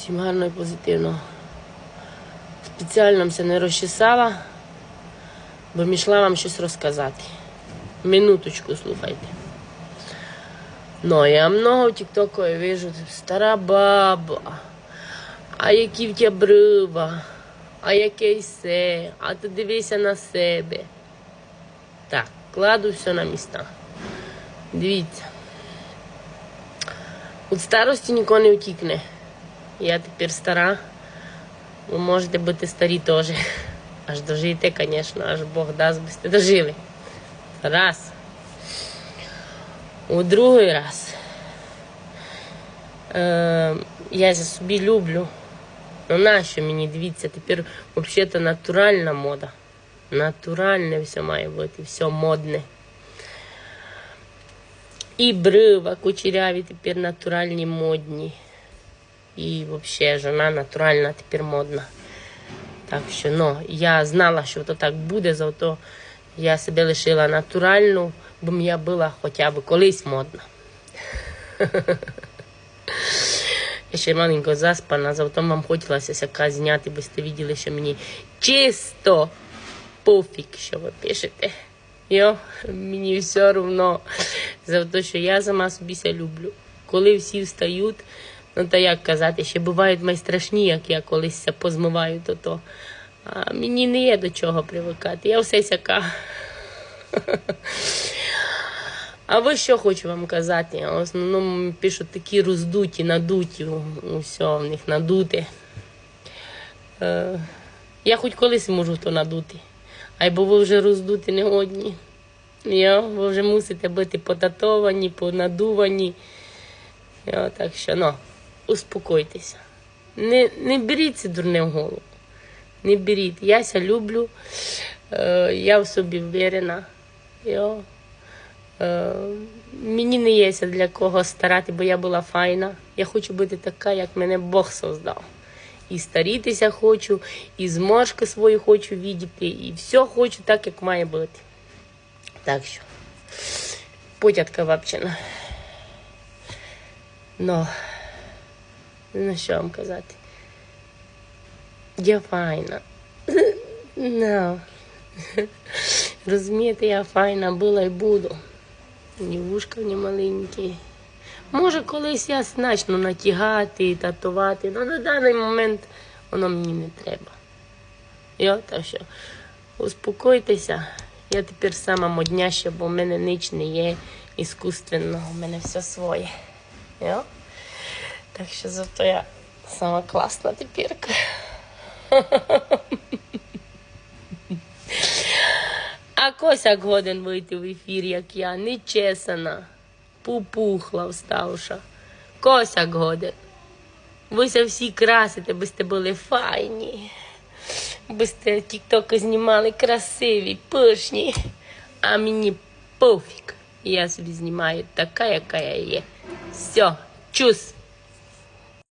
Всім гарно і позитивно. Спеціально все не розчесала, бо мішла вам щось розказати. Минуточку слухайте. Ну, я много в тіктоку вижу, стара баба, а які в тебе брива, а яке все, а ти дивися на себе. Так, кладу все на міста. Дивіться. Від старості нікого не утікне. Я тепер стара. Ви можете бути старі теж. Аж дожити, звісно, аж Бог дасть, би сте дожили. Раз. У другий раз. Е, я за собі люблю. Ну нащо мені дивіться, тепер взагалі натуральна мода. Натуральне все має бути, все модне. І брива кучеряві тепер натуральні модні. І взагалі жона натуральна тепер модна. Так що ну, я знала, що то так буде, зато я себе лишила натуральну, бо я була хоча б колись модна. Я ще маленько заспана, зато вам хотілося сяка зняти, бо сте виділи, що мені чисто пофіг, що ви пишете. Йо, мені все одно за те, що я сама собі люблю. Коли всі встають, ну та як казати, ще бувають майстрашні, як я колись позмиваю, то то. А мені не є до чого привикати. Я все сяка. А ви що хочу вам казати? В основному пишуть такі роздуті, надуті, усе в них надуте. Е, я хоч колись можу то надути. А ви вже роздуті не одні. Ви вже мусите бути потатовані, понадувані. Я, так що, ну, успокойтеся. Не, не беріть дурне в голову. Не беріть. Я ся люблю, е, я в собі. Я, е, мені не є для кого старати, бо я була файна. Я хочу бути така, як мене Бог создав. І старітися хочу, і зморшки свої хочу віддіти, і все хочу так, як має бути. Так що, потятка вапчина. Ну, ну що вам казати? Я файна. Ну. Розумієте, я файна була і буду. Ні вушка, ні маленькі. Може, колись я значно натягати, татувати, але на даний момент воно мені не треба. Йо, так що успокойтеся. Я тепер сама модняща, бо в мене ніч не є іскусственного, у мене все своє. Йо? Так що зато я сама класна тепер. А косяк годен вийти в ефір, як я, нечесана, пупухла вставша. Косяк годен. Ви Вися всі красите, би сте були файні. Би сте тіктоки знімали красиві, пишні. А мені пофіг. Я собі знімаю така, яка я є. Все, чус.